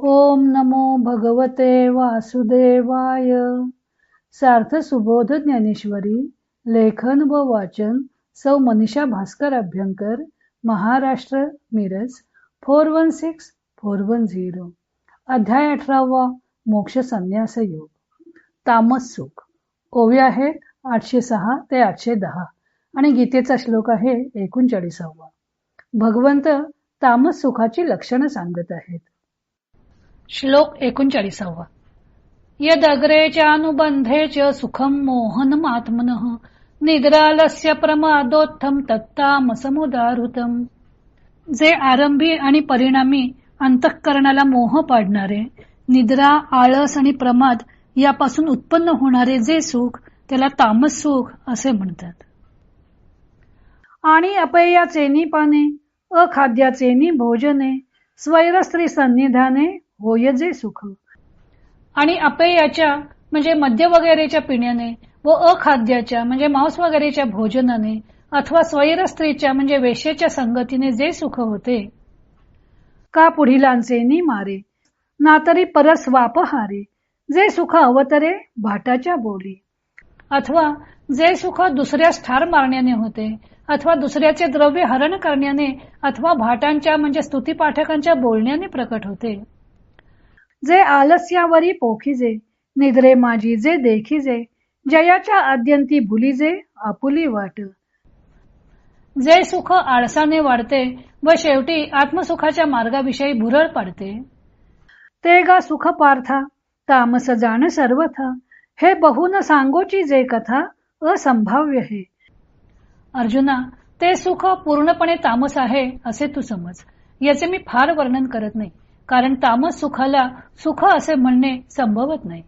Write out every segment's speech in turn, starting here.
ओम नमो भगवते वासुदेवाय. सार्थ सुबोध ज्ञानेश्वरी लेखन व वाचन सौ Manisha Bhaskar Abhyankar Maharashtra Miraj four one six four one zero. अध्याय अठरावा मोक्ष संन्यास योग. तामस सुख. ओवी आहेत आठशे सहा ते आठशे दहा आणि गीतेचा श्लोक आहे एकोणचाळीसावा. भगवंत तामस सुखाची लक्षणं सांगत आहेत. श्लोक एकोणचाळीसावा. यदग्रे अनुबंधे च सुखम मोहनमात्मन निद्रालस्य प्रमादोत्थम तत्तामसमुदाहृतम. जे आरंभी आणि परिणामी अंतःकरणाला मोह पाडणारे निद्रा आळस आणि प्रमाद यापासून उत्पन्न होणारे जे सुख त्याला तामस सुख असे म्हणतात. आणि अपयाचे पाने अखाद्याचे भोजने स्वैरस्त्री सन्निधाने होय जे सुख. आणि अपेयाच्या म्हणजे मद्य वगैरेच्या पिण्याने व अखाद्याच्या म्हणजे मांस वगैरेच्या भोजनाने अथवा स्वैर स्त्रीच्या म्हणजे वेशेच्या संगतीने जे सुख होते. का पुढीलांचे मारे? ना तरी परस वापहारे जे सुख अवतरे भाटाच्या बोली. अथवा जे सुख दुसऱ्यास ठार मारण्याने होते अथवा दुसऱ्याचे द्रव्य हरण करण्याने अथवा भाटांच्या म्हणजे स्तुती पाठकांच्या बोलण्याने प्रकट होते. जे आलस्यावरी पोखिजे निद्रे माझी जे देखिजे जयाच्या आद्यंती भुलीजे आपुली वाट. जे सुख आळसाने वाढते व शेवटी आत्मसुखाच्या मार्गाविषयी भुरळ पाडते. ते गा सुख पार्था तामस जाण सर्वथा हे बहुन सांगोची जे कथा असंभाव्य हे. अर्जुना ते सुख पूर्णपणे तामस आहे असे तू समज याचे मी फार वर्णन करत नाही. कारण तामस सुखाला सुख असे म्हणणे संभवत नाही.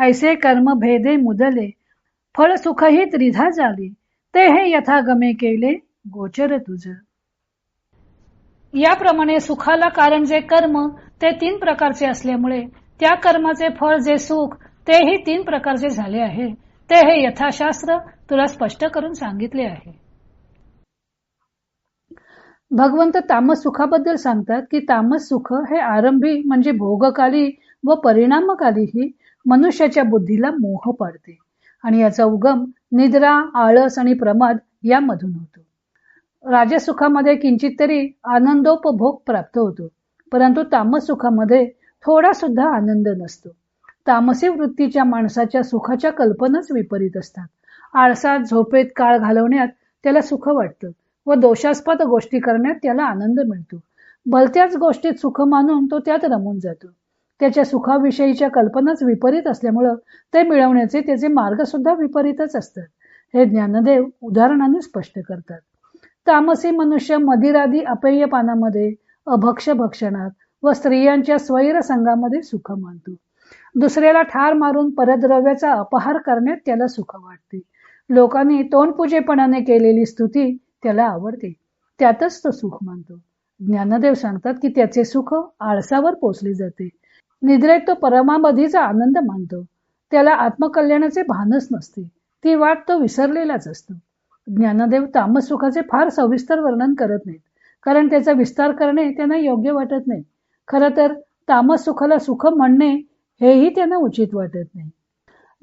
ऐसे कर्म भेदे मुदले फळ सुखही त्रिधा झाले ते हे यथागमे केले गोचर तुझ. याप्रमाणे सुखाला कारण जे कर्म ते तीन प्रकारचे असल्यामुळे त्या कर्माचे फळ जे सुख तेही तीन प्रकारचे झाले आहे. ते हे यथाशास्त्र तुला स्पष्ट करून सांगितले आहे. भगवंत तामस सुखाबद्दल सांगतात की तामस सुख हे आरंभी म्हणजे भोगकाली व परिणामकालीही मनुष्याच्या बुद्धीला मोह पाडते. आणि याचा उगम निद्रा आळस आणि प्रमाद यामधून होतो. राजसुखामध्ये किंचित तरी आनंदोपभोग प्राप्त होतो परंतु तामस सुखामध्ये थोडा सुद्धा आनंद नसतो. तामसी वृत्तीच्या माणसाच्या सुखाच्या कल्पनाच विपरीत असतात. आळसात झोपेत काळ घालवण्यात त्याला सुख वाटतं व दोषास्पद गोष्टी करण्यात त्याला आनंद मिळतो. भलत्याच गोष्टीत सुख मानून तो त्यात रमून जातो. त्याच्या सुखाविषयीच्या कल्पनाच विपरीत असल्यामुळं ते मिळवण्याचे त्याचे मार्ग सुद्धा विपरीतच असतात. हे ज्ञानदेव उदाहरणाने स्पष्ट करतात. तामसी मनुष्य मदिरादी अपेय पानामध्ये अभक्ष भक्षणात व स्त्रियांच्या स्वैर संघामध्ये सुख मानतो. दुसऱ्याला ठार मारून परद्रव्याचा अपहार करण्यात त्याला सुख वाटते. लोकांनी तोंडपूजेपणाने केलेली स्तुती त्याला आवडते. त्यातच तो सुख मानतो. ज्ञानदेव सांगतात की त्याचे सुख आळसावर पोचले जाते. निद्रेत तो परमामधीचा आनंद मानतो. त्याला आत्मकल्याणाचे भानच नसते. ती वाट तो विसरलेलाच असतो. ज्ञानदेव तामस सुखाचे फार सविस्तर वर्णन करत नाहीत. कारण त्याचा विस्तार करणे त्यांना योग्य वाटत नाही. खरं तर तामस सुखाला सुख म्हणणे हेही त्यांना उचित वाटत नाही.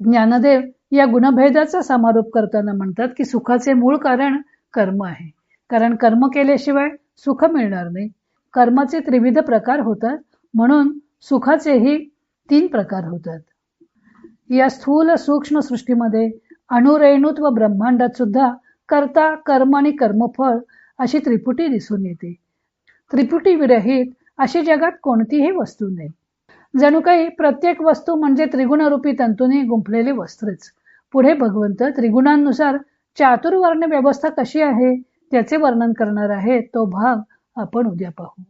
ज्ञानदेव या गुणभेदाचा समारोप करताना म्हणतात की सुखाचे मूळ कारण कर्म आहे. कारण कर्म केल्याशिवाय सुख मिळणार नाही. कर्माचे त्रिविध प्रकार होतात. म्हणून सुखाचेही तीन प्रकार होतात. या स्थूल सूक्ष्म सृष्टीमध्ये अणुरेणूत व ब्रह्मांडात सुद्धा कर्ता कर्म आणि कर्मफळ अशी त्रिपुटी दिसून येते. त्रिपुटी विरहित अशी जगात कोणतीही वस्तू नाही. जणू काही प्रत्येक वस्तू म्हणजे त्रिगुणरूपी तंतूने गुंफलेले वस्त्रच. पुढे भगवंत त्रिगुणांनुसार चातुर्वर्ण व्यवस्था कशी आहे? त्याचे वर्णन करणार आहे तो भाग आपण उद्या पाहू.